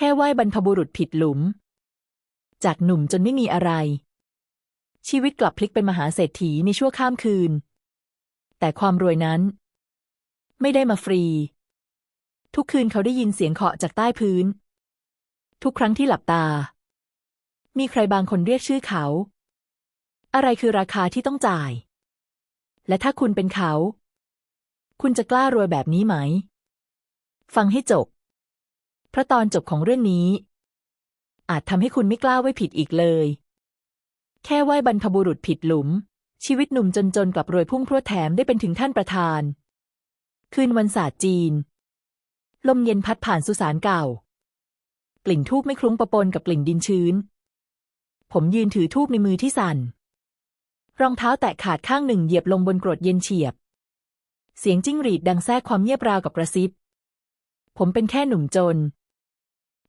แค่ไหว้บรรพบุรุษผิดหลุม จากหนุ่มจนไม่มีอะไร ชีวิตกลับพลิกเป็นมหาเศรษฐีในชั่วข้ามคืน แต่ความรวยนั้น ไม่ได้มาฟรี ทุกคืนเขาได้ยินเสียงเคาะจากใต้พื้น ทุกครั้งที่หลับตา มีใครบางคนเรียกชื่อเขา อะไรคือราคาที่ต้องจ่าย และถ้าคุณเป็นเขา คุณจะกล้ารวยแบบนี้ไหม ฟังให้จบ เพราะตอนจบของเรื่องนี้ อาจทำให้คุณไม่กล้าไว้ผิดอีกเลย แค่ไหว้บรรพบุรุษผิดหลุม ชีวิตหนุ่มจนๆกลับรวยพุ่งพรวดแถมได้เป็นถึงท่านประธาน คืนวันศาสตร์จีน ลมเย็นพัดผ่านสุสานเก่า กลิ่นทูบไม่คลุ้งปะปนกับกลิ่นดินชื้น ผมยืนถือทูบในมือที่สั่น รองเท้าแตะขาดข้างหนึ่งเหยียบลงบนกรดเย็นเฉียบ เสียงจิ้งหรีดดังแทรกความเงียบราวกับกระซิบผมเป็นแค่หนุ่มจน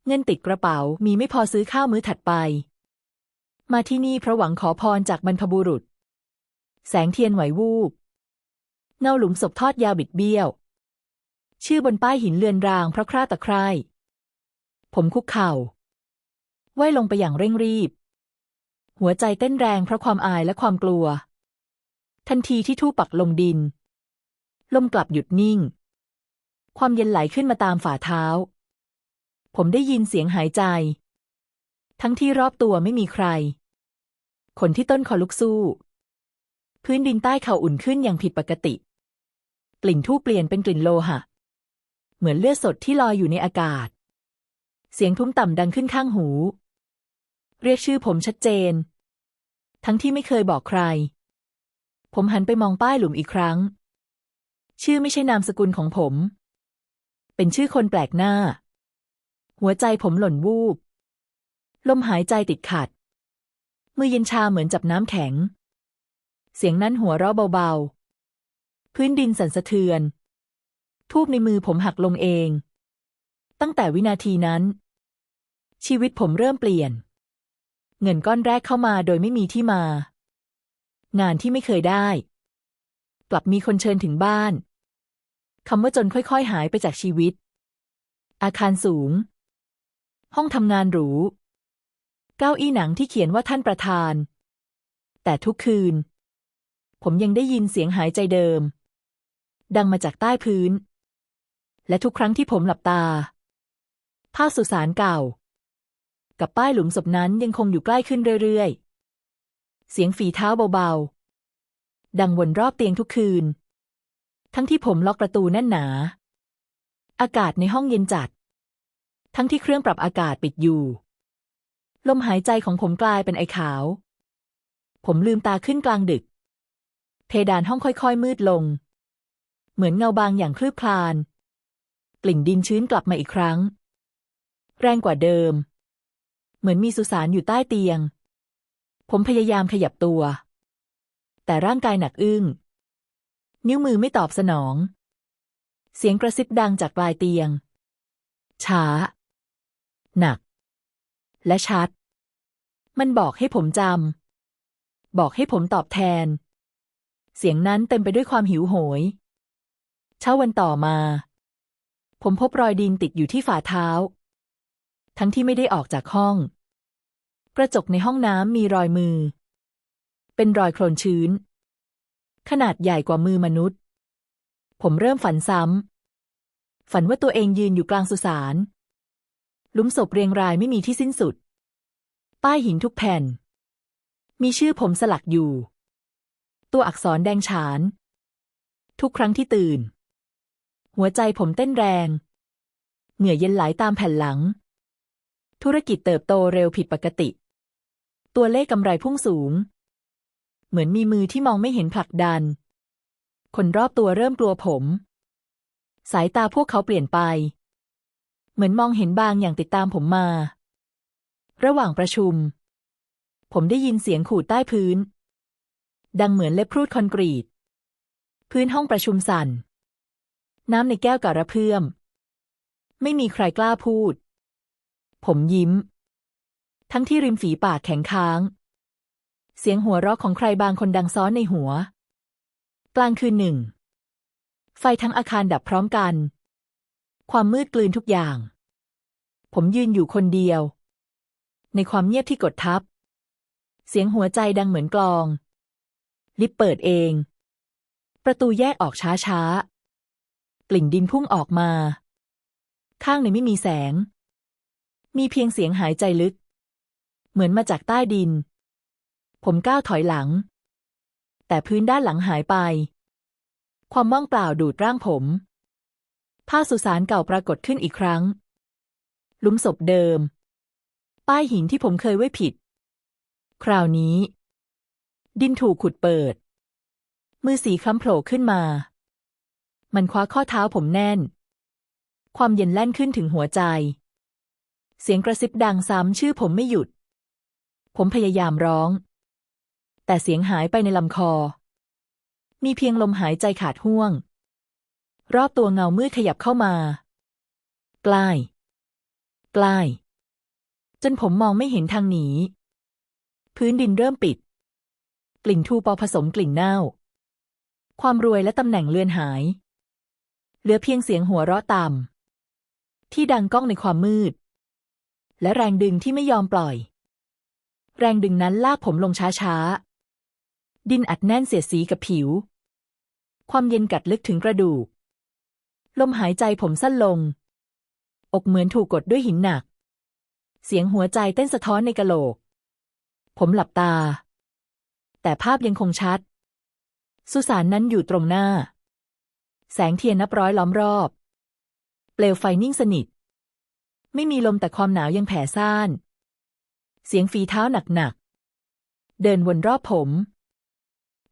เงินติดกระเป๋ามีไม่พอซื้อข้าวมื้อถัดไป มาที่นี่เพราะหวังขอพรจากบรรพบุรุษ แสงเทียนไหววูบ เงาหลุมศพทอดยาวบิดเบี้ยว ชื่อบนป้ายหินเลือนรางเพราะคราตะไคร่ผมคุกเข่าไหว้ลงไปอย่างเร่งรีบ หัวใจเต้นแรงเพราะความอายและความกลัว ทันทีที่ทูปปักลงดิน ลมกลับหยุดนิ่ง ความเย็นไหลขึ้นมาตามฝ่าเท้า ผมได้ยินเสียงหายใจ ทั้งที่รอบตัวไม่มีใครขนที่ต้นคอลุกสู้ พื้นดินใต้เข่าอุ่นขึ้นอย่างผิดปกติ กลิ่นทูบเปลี่ยนเป็นกลิ่นโลหะ เหมือนเลือดสดที่ลอยอยู่ในอากาศ เสียงทุ้มต่ำดังขึ้นข้างหู เรียกชื่อผมชัดเจน ทั้งที่ไม่เคยบอกใคร ผมหันไปมองป้ายหลุมอีกครั้ง ชื่อไม่ใช่นามสกุลของผม เป็นชื่อคนแปลกหน้า หัวใจผมหล่นวูบ ลมหายใจติดขัด มือเย็นชาเหมือนจับน้ำแข็ง เสียงนั้นหัวเราะเบาๆ พื้นดินสั่นสะเทือน ทูบในมือผมหักลงเอง ตั้งแต่วินาทีนั้น ชีวิตผมเริ่มเปลี่ยน เงินก้อนแรกเข้ามาโดยไม่มีที่มา งานที่ไม่เคยได้ กลับมีคนเชิญถึงบ้านคำว่าจนค่อยๆ หายไปจากชีวิต อาคารสูง ห้องทำงานหรู เก้าอี้หนังที่เขียนว่าท่านประธาน แต่ทุกคืน ผมยังได้ยินเสียงหายใจเดิม ดังมาจากใต้พื้น และทุกครั้งที่ผมหลับตา ภาพสุสานเก่า กับป้ายหลุมศพนั้นยังคงอยู่ใกล้ขึ้นเรื่อยๆ เสียงฝีเท้าเบาๆ ดังวนรอบเตียงทุกคืน ทั้งที่ผมล็อกประตูแน่นหนา อากาศในห้องเย็นจัด ทั้งที่เครื่องปรับอากาศปิดอยู่ ลมหายใจของผมกลายเป็นไอขาว ผมลืมตาขึ้นกลางดึก เพดานห้องค่อยๆมืดลง เหมือนเงาบางอย่างคลืบคลาน กลิ่นดินชื้นกลับมาอีกครั้ง แรงกว่าเดิม เหมือนมีสุสานอยู่ใต้เตียง ผมพยายามขยับตัว แต่ร่างกายหนักอึ้ง นิ้วมือไม่ตอบสนอง เสียงกระซิบดังจากปลายเตียงช้า หนัก และชัด มันบอกให้ผมจำ บอกให้ผมตอบแทน เสียงนั้นเต็มไปด้วยความหิวโหย เช้าวันต่อมา ผมพบรอยดินติดอยู่ที่ฝ่าเท้า ทั้งที่ไม่ได้ออกจากห้อง กระจกในห้องน้ำมีรอยมือ เป็นรอยโคลนชื้น ขนาดใหญ่กว่ามือมนุษย์ ผมเริ่มฝันซ้ำฝันว่าตัวเองยืนอยู่กลางสุสาน ลุมศพเรียงรายไม่มีที่สิ้นสุด ป้ายหินทุกแผ่น มีชื่อผมสลักอยู่ ตัวอักษรแดงฉาน ทุกครั้งที่ตื่น หัวใจผมเต้นแรง เหงื่อเย็นไหลาตามแผ่นหลัง ธุรกิจเติบโตเร็วผิดปกติ ตัวเลขกำไรพุ่งสูง เหมือนมีมือที่มองไม่เห็นผลักดัน คนรอบตัวเริ่มกลัวผม สายตาพวกเขาเปลี่ยนไป เหมือนมองเห็นบางอย่างติดตามผมมา ระหว่างประชุม ผมได้ยินเสียงขูดใต้พื้น ดังเหมือนเล็บพรูดคอนกรีต พื้นห้องประชุมสั่น น้ำในแก้วกระเพื่อม ไม่มีใครกล้าพูด ผมยิ้ม ทั้งที่ริมฝีปากแข็งค้าง เสียงหัวเราะของใครบางคนดังซ้อนในหัว กลางคืนหนึ่ง ไฟทั้งอาคารดับพร้อมกัน ความมืดกลืนทุกอย่าง ผมยืนอยู่คนเดียว ในความเงียบที่กดทับ เสียงหัวใจดังเหมือนกลอง ลิฟต์เปิดเอง ประตูแยกออกช้าๆ กลิ่นดินพุ่งออกมา ข้างในไม่มีแสง มีเพียงเสียงหายใจลึก เหมือนมาจากใต้ดิน ผมก้าวถอยหลัง แต่พื้นด้านหลังหายไป ความว่างเปล่าดูดร่างผม ผ้าสุสานเก่าปรากฏขึ้นอีกครั้ง หลุมศพเดิม ป้ายหินที่ผมเคยไว้ผิด คราวนี้ ดินถูกขุดเปิด มือสีคล้ำโผล่ขึ้นมา มันคว้าข้อเท้าผมแน่น ความเย็นแล่นขึ้นถึงหัวใจ เสียงกระซิบดังซ้ำชื่อผมไม่หยุด ผมพยายามร้อง แต่เสียงหายไปในลำคอ มีเพียงลมหายใจขาดห่วง รอบตัวเงามืดขยับเข้ามา ใกล้ ใกล้ จนผมมองไม่เห็นทางหนี พื้นดินเริ่มปิด กลิ่นทูปอผสมกลิ่นเน่า ความรวยและตำแหน่งเลือนหาย เหลือเพียงเสียงหัวเราะต่ำที่ดังก้องในความมืด และแรงดึงที่ไม่ยอมปล่อย แรงดึงนั้นลากผมลงช้าๆ ดินอัดแน่นเสียดสีกับผิวความเย็นกัดลึกถึงกระดูก ลมหายใจผมสั้นลง อกเหมือนถูกกดด้วยหินหนัก เสียงหัวใจเต้นสะท้อนในกะโหลก ผมหลับตา แต่ภาพยังคงชัด สุสานนั้นอยู่ตรงหน้า แสงเทียนนับร้อยล้อมรอบ เปลวไฟนิ่งสนิท ไม่มีลมแต่ความหนาวยังแผ่ซ่าน เสียงฝีเท้าหนักๆ เดินวนรอบผม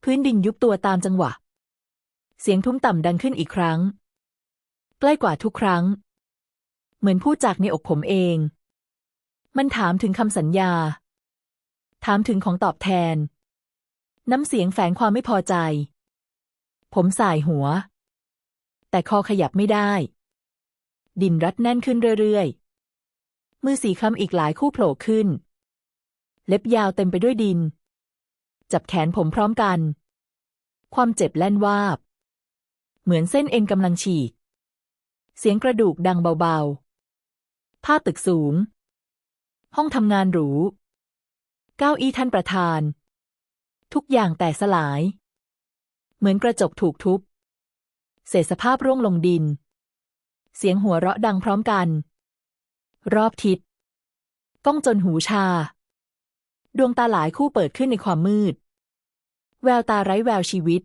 พื้นดินยุบตัวตามจังหวะเสียงทุ้มต่ำดังขึ้นอีกครั้ง ใกล้กว่าทุกครั้ง เหมือนพูดจากในอกผมเอง มันถามถึงคำสัญญา ถามถึงของตอบแทน น้ำเสียงแฝงความไม่พอใจ ผมสายหัว แต่คอขยับไม่ได้ ดินรัดแน่นขึ้นเรื่อยๆ มือสีคำอีกหลายคู่โผล่ขึ้น เล็บยาวเต็มไปด้วยดิน จับแขนผมพร้อมกัน ความเจ็บแล่นวาบ เหมือนเส้นเอ็นกำลังฉีก เสียงกระดูกดังเบาๆ ภาพตึกสูง ห้องทำงานหรู เก้าอี้ท่านประธาน ทุกอย่างแตกสลาย เหมือนกระจกถูกทุบ เศษสภาพร่วงลงดิน เสียงหัวเราะดังพร้อมกัน รอบทิศ ก้องจนหูชา ดวงตาหลายคู่เปิดขึ้นในความมืด แววตาไร้แววชีวิต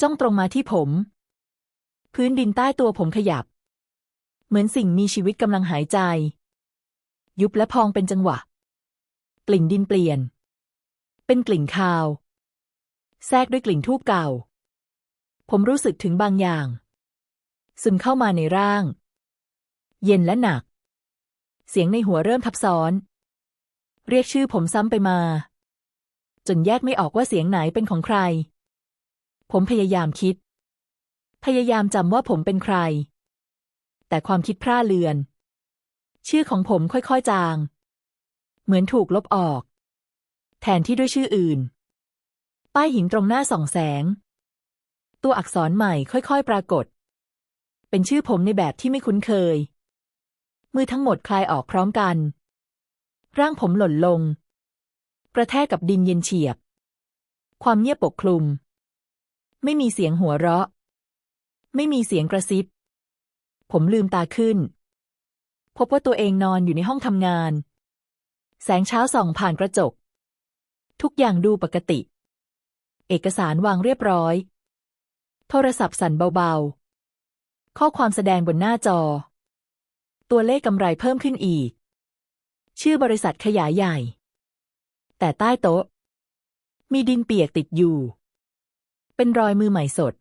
จ้องตรงมาที่ผม พื้นดินใต้ตัวผมขยับ เหมือนสิ่งมีชีวิตกำลังหายใจ ยุบและพองเป็นจังหวะ กลิ่นดินเปลี่ยน เป็นกลิ่นคาว แทรกด้วยกลิ่นทูบเก่า ผมรู้สึกถึงบางอย่าง ซึมเข้ามาในร่าง เย็นและหนัก เสียงในหัวเริ่มทับซ้อน เรียกชื่อผมซ้ำไปมา จนแยกไม่ออกว่าเสียงไหนเป็นของใคร ผมพยายามคิด พยายามจำว่าผมเป็นใคร แต่ความคิดพร่าเลือน ชื่อของผมค่อยๆจาง เหมือนถูกลบออก แทนที่ด้วยชื่ออื่น ป้ายหินตรงหน้าส่องแสง ตัวอักษรใหม่ค่อยๆปรากฏ เป็นชื่อผมในแบบที่ไม่คุ้นเคย มือทั้งหมดคลายออกพร้อมกัน ร่างผมหล่นลง กระแทกกับดินเย็นเฉียบ ความเงียบปกคลุม ไม่มีเสียงหัวเราะ ไม่มีเสียงกระซิบ ผมลืมตาขึ้น พบว่าตัวเองนอนอยู่ในห้องทำงาน แสงเช้าส่องผ่านกระจก ทุกอย่างดูปกติ เอกสารวางเรียบร้อย โทรศัพท์สั่นเบาๆ ข้อความแสดงบนหน้าจอ ตัวเลขกำไรเพิ่มขึ้นอีก ชื่อบริษัทขยายใหญ่ แต่ใต้โต๊ะ มีดินเปียกติดอยู่ เป็นรอยมือใหม่สด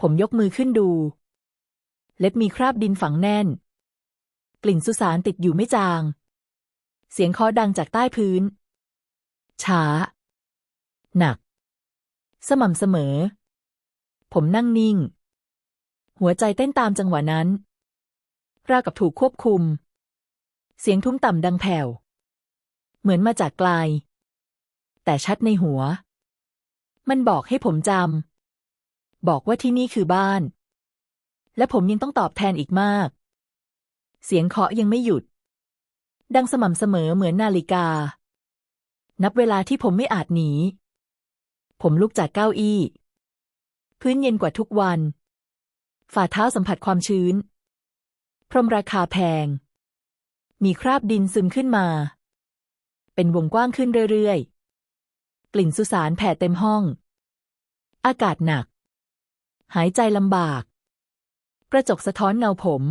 ผมยกมือขึ้นดู เล็บมีคราบดินฝังแน่น กลิ่นสุสานติดอยู่ไม่จาง เสียงคาะดังจากใต้พื้น ช้า หนัก สม่ำเสมอ ผมนั่งนิ่ง หัวใจเต้นตามจังหวะนั้น ราวกับถูกควบคุม เสียงทุ้มต่ำดังแผ่ว เหมือนมาจากไกล แต่ชัดในหัว มันบอกให้ผมจำ บอกว่าที่นี่คือบ้าน และผมยังต้องตอบแทนอีกมาก เสียงเคาะยังไม่หยุด ดังสม่ำเสมอเหมือนนาฬิกา นับเวลาที่ผมไม่อาจหนี ผมลุกจากเก้าอี้ พื้นเย็นกว่าทุกวัน ฝ่าเท้าสัมผัสความชื้น พรมราคาแพง มีคราบดินซึมขึ้นมา เป็นวงกว้างขึ้นเรื่อยๆ กลิ่นสุสานแผ่เต็มห้องอากาศหนัก หายใจลำบาก กระจกสะท้อนเงาผม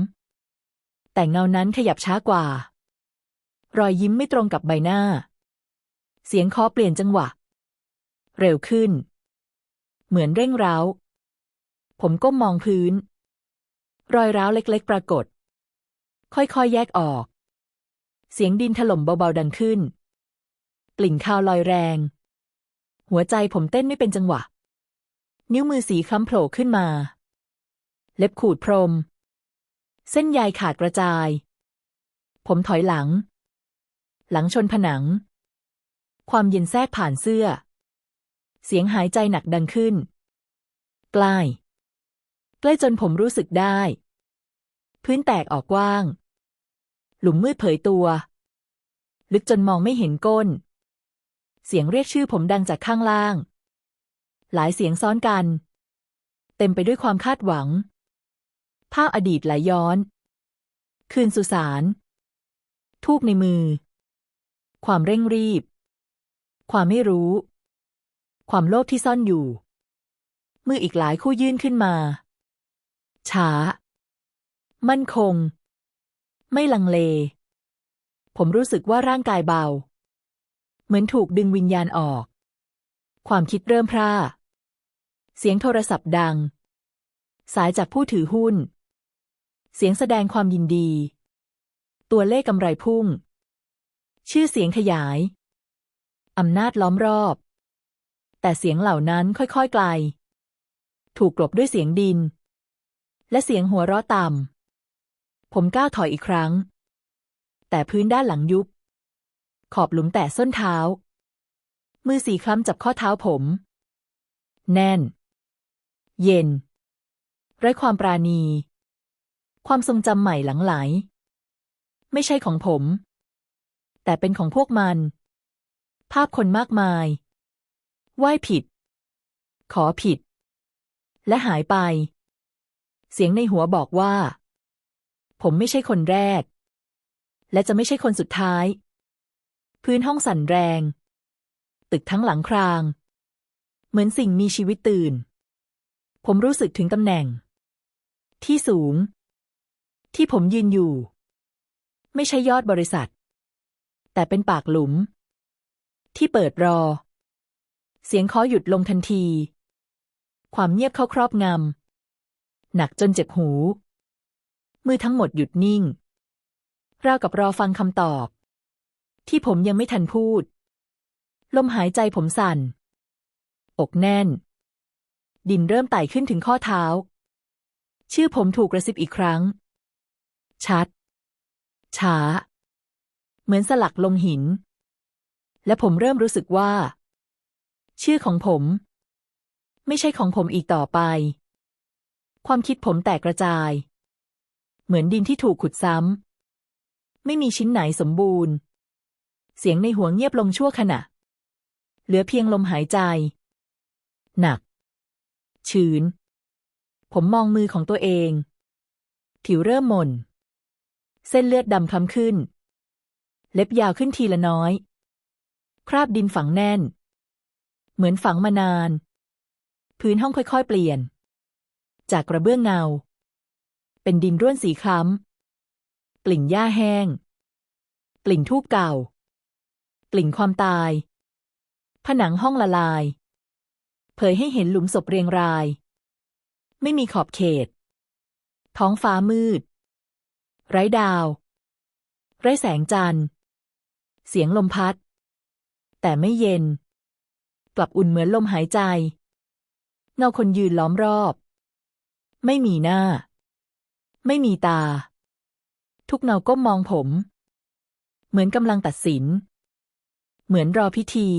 แต่เงานั้นขยับช้ากว่า รอยยิ้มไม่ตรงกับใบหน้า เสียงคอเปลี่ยนจังหวะ เร็วขึ้น เหมือนเร่งร้าว ผมก้มมองพื้น รอยร้าวเล็กๆ ปรากฏ ค่อยๆ แยกออก เสียงดินถล่มเบาๆ ดังขึ้น กลิ่นคาวลอยแรง หัวใจผมเต้นไม่เป็นจังหวะ นิ้วมือสีคล้ำโผล่ขึ้นมา เล็บขูดพรม เส้นใยขาดกระจาย ผมถอยหลัง หลังชนผนัง ความเย็นแทรกผ่านเสื้อ เสียงหายใจหนักดังขึ้น ใกล้ ใกล้จนผมรู้สึกได้ พื้นแตกออกกว้าง หลุมมืดเผยตัว ลึกจนมองไม่เห็นก้น เสียงเรียกชื่อผมดังจากข้างล่าง หลายเสียงซ้อนกัน เต็มไปด้วยความคาดหวัง ภาพอดีตไหลยย้อน คืนสุสานทูบในมือ ความเร่งรีบ ความไม่รู้ ความโลภที่ซ่อนอยู่ มืออีกหลายคู่ยื่นขึ้นมา ช้า มั่นคง ไม่ลังเล ผมรู้สึกว่าร่างกายเบา เหมือนถูกดึงวิญญาณออก ความคิดเริ่มพร่า เสียงโทรศัพท์ดัง สายจากผู้ถือหุ้น เสียงแสดงความยินดี ตัวเลขกำไรพุ่ง ชื่อเสียงขยาย อำนาจล้อมรอบ แต่เสียงเหล่านั้นค่อยๆไกล ถูกกลบด้วยเสียงดิน และเสียงหัวเราะต่ำ ผมก้าวถอยอีกครั้ง แต่พื้นด้านหลังยุบ ขอบหลุมแตะส้นเท้า มือสีคล้ำจับข้อเท้าผมแน่น เย็น ไร้ความปราณี ความทรงจำใหม่หลังไหล ไม่ใช่ของผม แต่เป็นของพวกมัน ภาพคนมากมาย ไหว้ผิด ขอผิด และหายไป เสียงในหัวบอกว่า ผมไม่ใช่คนแรก และจะไม่ใช่คนสุดท้าย พื้นห้องสั่นแรง ตึกทั้งหลังคราง เหมือนสิ่งมีชีวิตตื่น ผมรู้สึกถึงตำแหน่ง ที่สูง ที่ผมยืนอยู่ ไม่ใช่ยอดบริษัท แต่เป็นปากหลุม ที่เปิดรอ เสียงเคอหยุดลงทันที ความเงียบเข้าครอบงำหนักจนเจ็บหู มือทั้งหมดหยุดนิ่งราวกับรอฟังคำตอบ ที่ผมยังไม่ทันพูด ลมหายใจผมสั่น อกแน่น ดินเริ่มไต่ขึ้นถึงข้อเท้า ชื่อผมถูกกระซิบอีกครั้ง ชัด ช้า เหมือนสลักลงหิน และผมเริ่มรู้สึกว่า ชื่อของผม ไม่ใช่ของผมอีกต่อไป ความคิดผมแตกกระจาย เหมือนดินที่ถูกขุดซ้ำ ไม่มีชิ้นไหนสมบูรณ์ เสียงในหัวเงียบลงชั่วขณะ เหลือเพียงลมหายใจ หนัก ชื้น ผมมองมือของตัวเอง ผิวเริ่มหม่น เส้นเลือดดำคล้ำขึ้น เล็บยาวขึ้นทีละน้อย คราบดินฝังแน่น เหมือนฝังมานาน พื้นห้องค่อยๆ เปลี่ยน จากกระเบื้องเงา เป็นดินร่วนสีคล้ำกลิ่นหญ้าแห้งกลิ่นทูบเก่ากลิ่นความตาย ผนังห้องละลาย เผยให้เห็นหลุมศพเรียงราย ไม่มีขอบเขต ท้องฟ้ามืด ไร้ดาว ไร้แสงจันทร์ เสียงลมพัด แต่ไม่เย็น กลับอุ่นเหมือนลมหายใจ เงาคนยืนล้อมรอบ ไม่มีหน้า ไม่มีตา ทุกเงาก้มมองผม เหมือนกำลังตัดสิน เหมือนรอพิธี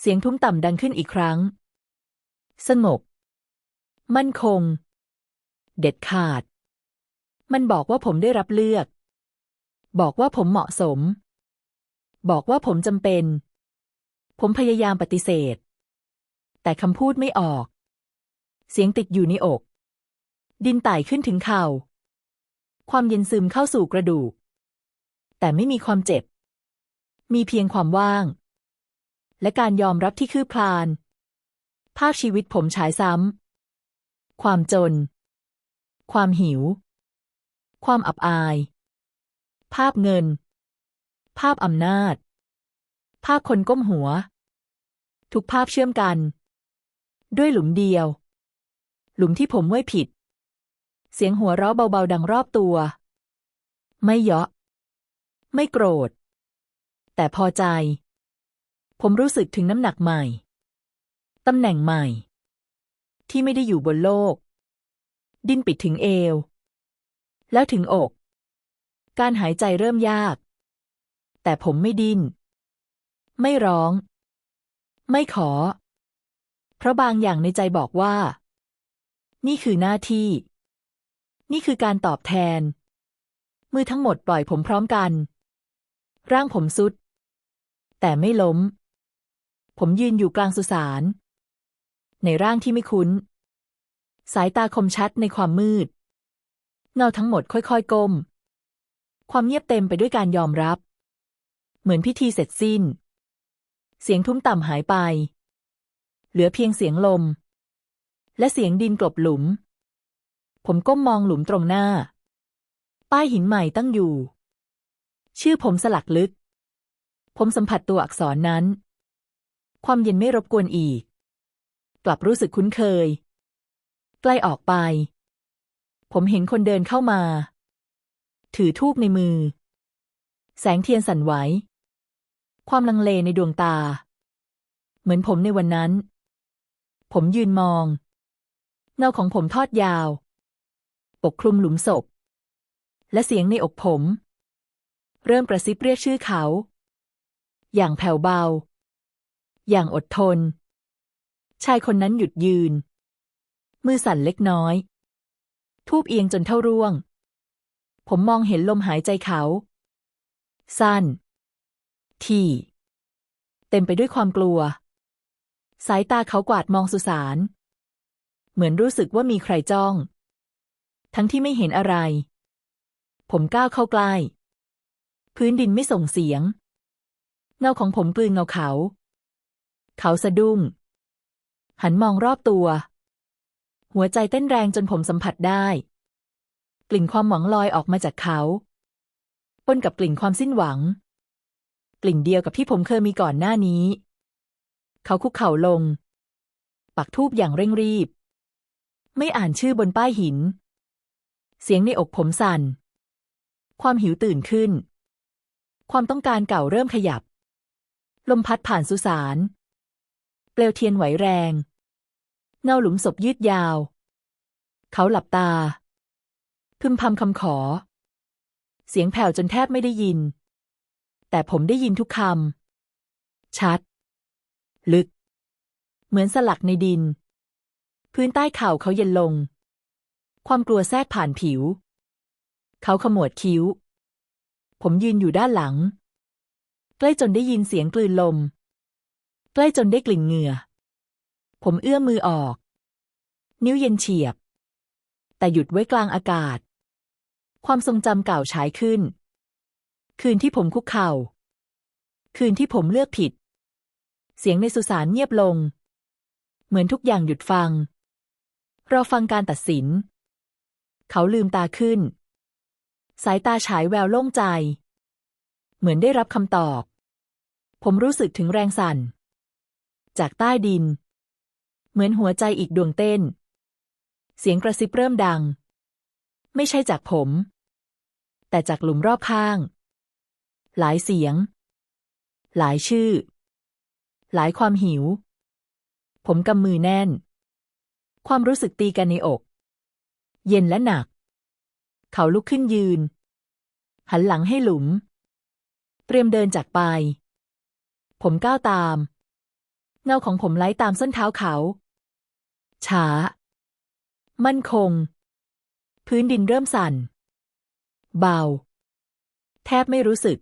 เสียงทุ้มต่ำดังขึ้นอีกครั้ง สงบ มั่นคง เด็ดขาด มันบอกว่าผมได้รับเลือก บอกว่าผมเหมาะสม บอกว่าผมจำเป็น ผมพยายามปฏิเสธ แต่คำพูดไม่ออก เสียงติดอยู่ในอก ดินไต่ขึ้นถึงเข่า ความเย็นซึมเข้าสู่กระดูก แต่ไม่มีความเจ็บ มีเพียงความว่าง และการยอมรับที่คืบคลาน ภาพชีวิตผมฉายซ้ำ ความจน ความหิว ความอับอาย ภาพเงิน ภาพอำนาจ ภาพคนก้มหัว ทุกภาพเชื่อมกัน ด้วยหลุมเดียว หลุมที่ผมไว้ผิด เสียงหัวเราะเบาๆดังรอบตัว ไม่เยาะ ไม่โกรธ แต่พอใจ ผมรู้สึกถึงน้ำหนักใหม่ ตำแหน่งใหม่ ที่ไม่ได้อยู่บนโลก ดินปิดถึงเอว แล้วถึงอก การหายใจเริ่มยาก แต่ผมไม่ดิ้น ไม่ร้อง ไม่ขอ เพราะบางอย่างในใจบอกว่า นี่คือหน้าที่ นี่คือการตอบแทน มือทั้งหมดปล่อยผมพร้อมกัน ร่างผมสุดแต่ไม่ล้ม ผมยืนอยู่กลางสุสาน ในร่างที่ไม่คุ้น สายตาคมชัดในความมืด เงาทั้งหมดค่อยๆก้ม ความเงียบเต็มไปด้วยการยอมรับ เหมือนพิธีเสร็จสิ้น เสียงทุ้มต่ำหายไป เหลือเพียงเสียงลม และเสียงดินกลบหลุม ผมก้มมองหลุมตรงหน้า ป้ายหินใหม่ตั้งอยู่ ชื่อผมสลักลึก ผมสัมผัสตัวอักษรนั้น ความเย็นไม่รบกวนอีก กลับรู้สึกคุ้นเคย ใกล้ออกไป ผมเห็นคนเดินเข้ามา ถือทูบในมือ แสงเทียนสั่นไหว ความลังเลในดวงตา เหมือนผมในวันนั้น ผมยืนมอง เงาของผมทอดยาว ปกคลุมหลุมศพ และเสียงในอกผม เริ่มกระซิบเรียกชื่อเขา อย่างแผ่วเบา อย่างอดทน ชายคนนั้นหยุดยืน มือสั่นเล็กน้อย ทูบเอียงจนเท่าร่วง ผมมองเห็นลมหายใจเขา สั้น ที่ เต็มไปด้วยความกลัว สายตาเขากวาดมองสุสาน เหมือนรู้สึกว่ามีใครจ้อง ทั้งที่ไม่เห็นอะไร ผมก้าวเข้าใกล้ พื้นดินไม่ส่งเสียงเงาของผมกลืนเงาเขา เขาสะดุ้ง หันมองรอบตัว หัวใจเต้นแรงจนผมสัมผัสได้ กลิ่นความหวังลอยออกมาจากเขาปนกับกลิ่นความสิ้นหวัง กลิ่นเดียวกับที่ผมเคยมีก่อนหน้านี้ เขาคุกเข่าลง ปักทูบอย่างเร่งรีบ ไม่อ่านชื่อบนป้ายหิน เสียงในอกผมสั่น ความหิวตื่นขึ้น ความต้องการเก่าเริ่มขยับ ลมพัดผ่านสุสาน เปลวเทียนไหวแรง เงาหลุมศพยืดยาว เขาหลับตา พึมพำคำขอ เสียงแผ่วจนแทบไม่ได้ยิน แต่ผมได้ยินทุกคำ ชัด ลึก เหมือนสลักในดิน พื้นใต้เข่าเขาเย็นลง ความกลัวแทรกผ่านผิว เขาขมวดคิ้ว ผมยืนอยู่ด้านหลัง ใกล้จนได้ยินเสียงกลืนลม ใกล้จนได้กลิ่นเหงื่อ ผมเอื้อมมือออก นิ้วเย็นเฉียบ แต่หยุดไว้กลางอากาศ ความทรงจำเก่าฉายขึ้น คืนที่ผมคุกเข่า คืนที่ผมเลือกผิด เสียงในสุสานเงียบลง เหมือนทุกอย่างหยุดฟังรอฟังการตัดสิน เขาลืมตาขึ้น สายตาฉายแววโล่งใจ เหมือนได้รับคำตอบ ผมรู้สึกถึงแรงสั่น จากใต้ดิน เหมือนหัวใจอีกดวงเต้น เสียงกระซิบเริ่มดัง ไม่ใช่จากผม แต่จากหลุมรอบข้าง หลายเสียง หลายชื่อ หลายความหิว ผมกำมือแน่น ความรู้สึกตีกันในอก เย็นและหนัก เขาลุกขึ้นยืน หันหลังให้หลุม เตรียมเดินจากไป ผมก้าวตาม เงาของผมไล่ตามส้นเท้าเขา ช้า มั่นคง พื้นดินเริ่มสั่น เบา แทบไม่รู้สึก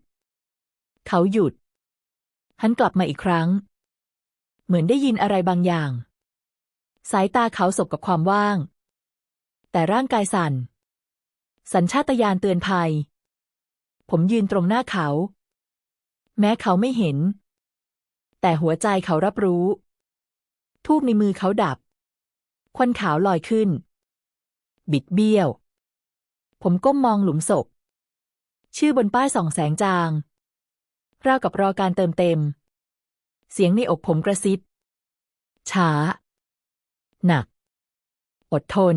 เขาหยุด หันกลับมาอีกครั้ง เหมือนได้ยินอะไรบางอย่าง สายตาเขาสบกับความว่าง แต่ร่างกายสั่น สัญชาตญาณเตือนภัย ผมยืนตรงหน้าเขา แม้เขาไม่เห็น แต่หัวใจเขารับรู้ ทูบในมือเขาดับ ควันขาวลอยขึ้น บิดเบี้ยว ผมก้มมองหลุมศพ ชื่อบนป้ายส่องแสงจาง ราวกับรอการเติมเต็ม เสียงในอกผมกระซิบ ช้า หนัก อดทน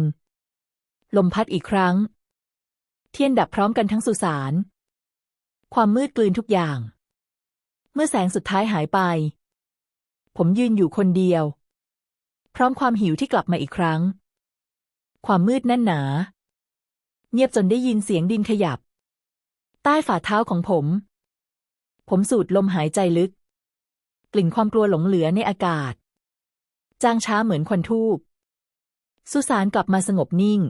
ลมพัดอีกครั้ง เทียนดับพร้อมกันทั้งสุสาน ความมืดกลืนทุกอย่าง เมื่อแสงสุดท้ายหายไป ผมยืนอยู่คนเดียว พร้อมความหิวที่กลับมาอีกครั้ง ความมืดแน่นหนา เงียบจนได้ยินเสียงดินขยับ ใต้ฝ่าเท้าของผม ผมสูดลมหายใจลึก กลิ่นความกลัวหลงเหลือในอากาศ จางช้าเหมือนควันทูบสุสานกลับมาสงบนิ่ง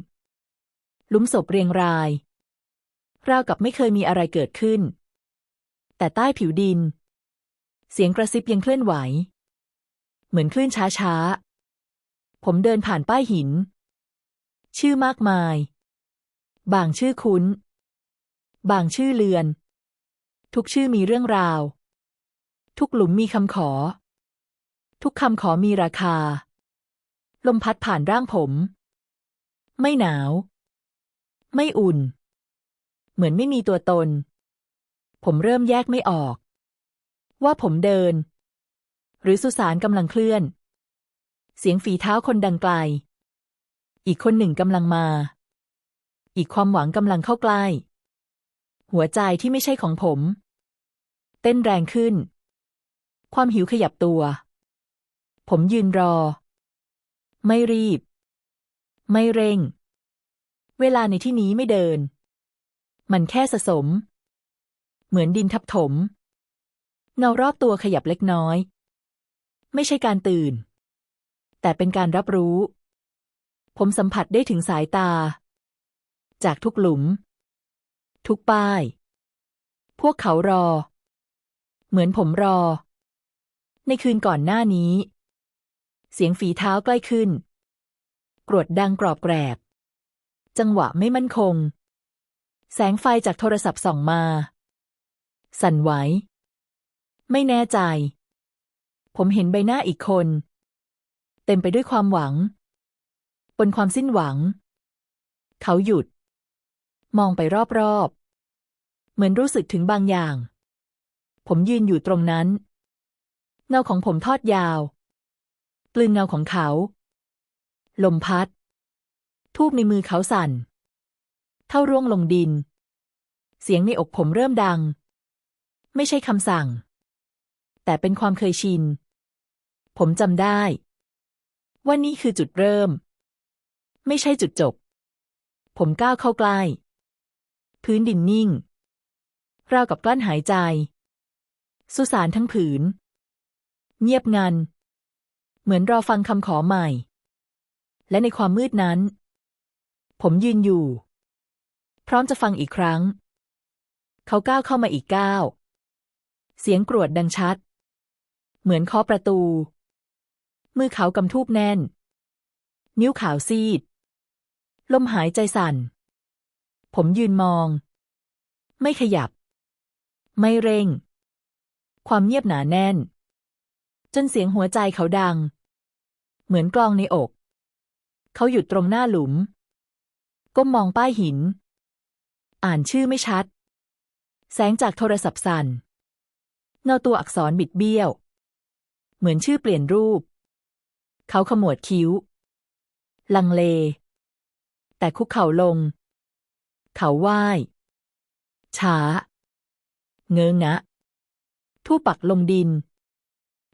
หลุมศพเรียงราย ราวกับไม่เคยมีอะไรเกิดขึ้น แต่ใต้ผิวดิน เสียงกระซิบยังเคลื่อนไหว มือนคลื่นช้าๆผมเดินผ่านป้ายหิน ชื่อมากมาย บางชื่อคุ้น บางชื่อเลือน ทุกชื่อมีเรื่องราว ทุกหลุมมีคำขอ ทุกคำขอมีราคา ลมพัดผ่านร่างผม ไม่หนาว ไม่อุ่น เหมือนไม่มีตัวตน ผมเริ่มแยกไม่ออก ว่าผมเดิน หรือสุสานกำลังเคลื่อน เสียงฝีเท้าคนดังไกล อีกคนหนึ่งกำลังมา อีกความหวังกำลังเข้าใกล้ หัวใจที่ไม่ใช่ของผม เต้นแรงขึ้น ความหิวขยับตัว ผมยืนรอ ไม่รีบ ไม่เร่ง เวลาในที่นี้ไม่เดิน มันแค่สะสม เหมือนดินทับถมเงารอบตัวขยับเล็กน้อย ไม่ใช่การตื่น แต่เป็นการรับรู้ ผมสัมผัสได้ถึงสายตา จากทุกหลุม ทุกป้าย พวกเขารอ เหมือนผมรอ ในคืนก่อนหน้านี้ เสียงฝีเท้าใกล้ขึ้น กรวดดังกรอบแกรบ จังหวะไม่มั่นคง แสงไฟจากโทรศัพท์ส่องมา สั่นไหว ไม่แน่ใจ ผมเห็นใบหน้าอีกคน เต็มไปด้วยความหวัง บนความสิ้นหวัง เขาหยุด มองไปรอบๆ เหมือนรู้สึกถึงบางอย่าง ผมยืนอยู่ตรงนั้น เงาของผมทอดยาวกลืนเงาของเขา ลมพัด ทูบในมือเขาสั่น เท่าร่วงลงดิน เสียงในอกผมเริ่มดัง ไม่ใช่คำสั่ง แต่เป็นความเคยชิน ผมจำได้ว่านี่คือจุดเริ่ม ไม่ใช่จุดจบ ผมก้าวเข้าใกล้ พื้นดินนิ่ง ราวกับกลั้นหายใจ สุสานทั้งผืน เงียบงัน เหมือนรอฟังคำขอใหม่ และในความมืดนั้น ผมยืนอยู่ พร้อมจะฟังอีกครั้ง เขาก้าวเข้ามาอีกก้าว เสียงกรวดดังชัด เหมือนเคาะประตู มือเขากำทูบแน่น นิ้วขาวซีด ลมหายใจสั่น ผมยืนมอง ไม่ขยับ ไม่เร่ง ความเงียบหนาแน่น จนเสียงหัวใจเขาดัง เหมือนกลองในอก เขาหยุดตรงหน้าหลุม ก้มมองป้ายหิน อ่านชื่อไม่ชัด แสงจากโทรศัพท์สั่นเงาตัวอักษรบิดเบี้ยว เหมือนชื่อเปลี่ยนรูป เขาขมวดคิ้ว ลังเล แต่คุกเข่าลง เขาไหว้ช้า เงงะทู่ปักลงดิน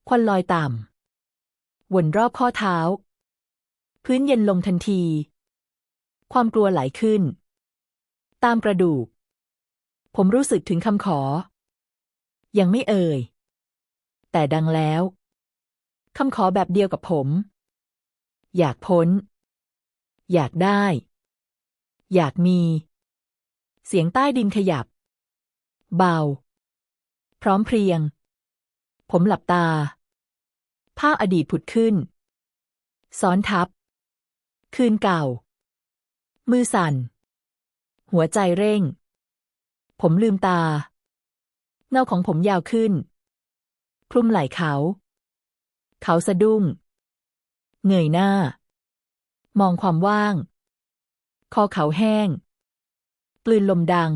ควันลอยต่ำ วนรอบข้อเท้า พื้นเย็นลงทันที ความกลัวไหลขึ้น ตามกระดูก ผมรู้สึกถึงคำขอ ยังไม่เอ่ย แต่ดังแล้ว คำขอแบบเดียวกับผม อยากพ้น อยากได้ อยากมี เสียงใต้ดินขยับ เบา พร้อมเพรียง ผมหลับตา ภาพอดีตผุดขึ้น ซ้อนทับ คืนเก่า มือสั่น หัวใจเร่ง ผมลืมตา เงาของผมยาวขึ้น คลุมไหล่เขา เขาสะดุ้ง เงยหน้า มองความว่าง คอเขาแห้งกลืนลมดัง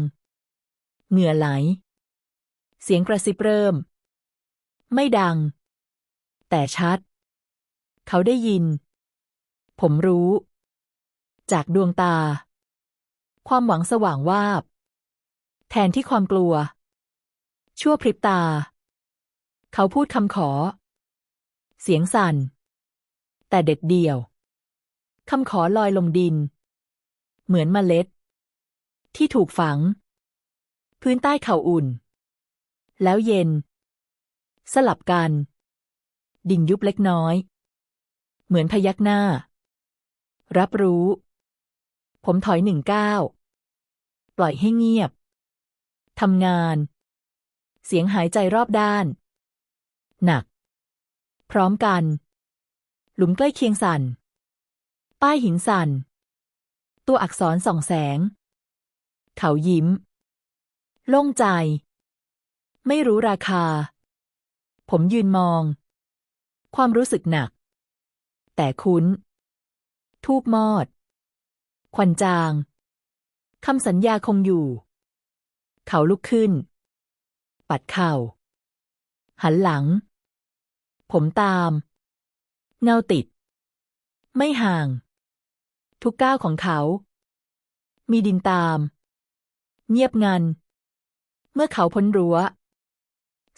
เหงื่อไหล เสียงกระซิบเริ่ม ไม่ดัง แต่ชัด เขาได้ยิน ผมรู้ จากดวงตา ความหวังสว่างวาบ แทนที่ความกลัว ชั่วพริบตา เขาพูดคำขอ สียงสั่น แต่เด็ดเดี่ยวคำขอลอยลงดิน เหมือนเมล็ด ที่ถูกฝัง พื้นใต้เข่าอุ่น แล้วเย็น สลับกัน ดินยุบเล็กน้อย เหมือนพยักหน้า รับรู้ ผมถอยหนึ่งก้าวปล่อยให้เงียบ ทำงาน เสียงหายใจรอบด้าน หนัก พร้อมกัน หลุมใกล้เคียงสั่น ป้ายหินสั่น ตัวอักษรส่องแสง เขายิ้ม โล่งใจ ไม่รู้ราคา ผมยืนมอง ความรู้สึกหนัก แต่คุ้น ทูบมอด ควันจาง คำสัญญาคงอยู่ เขาลุกขึ้น ปัดเข่าหันหลัง ผมตาม เงาติด ไม่ห่าง ทุกก้าวของเขา มีดินตาม เงียบงัน เมื่อเขาพ้นรั้ว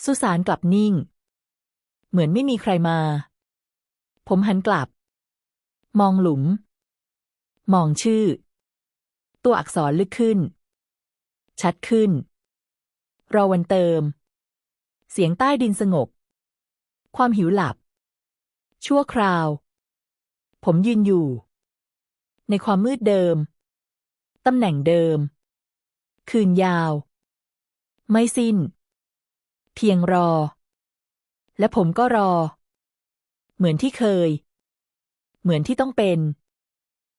สุสานกลับนิ่ง เหมือนไม่มีใครมา ผมหันกลับ มองหลุม มองชื่อ ตัวอักษรลึกขึ้น ชัดขึ้น รอวันเติม เสียงใต้ดินสงบ ความหิวหลับ ชั่วคราว ผมยืนอยู่ ในความมืดเดิม ตำแหน่งเดิม คืนยาว ไม่สิ้น เพียงรอ และผมก็รอ เหมือนที่เคย เหมือนที่ต้องเป็น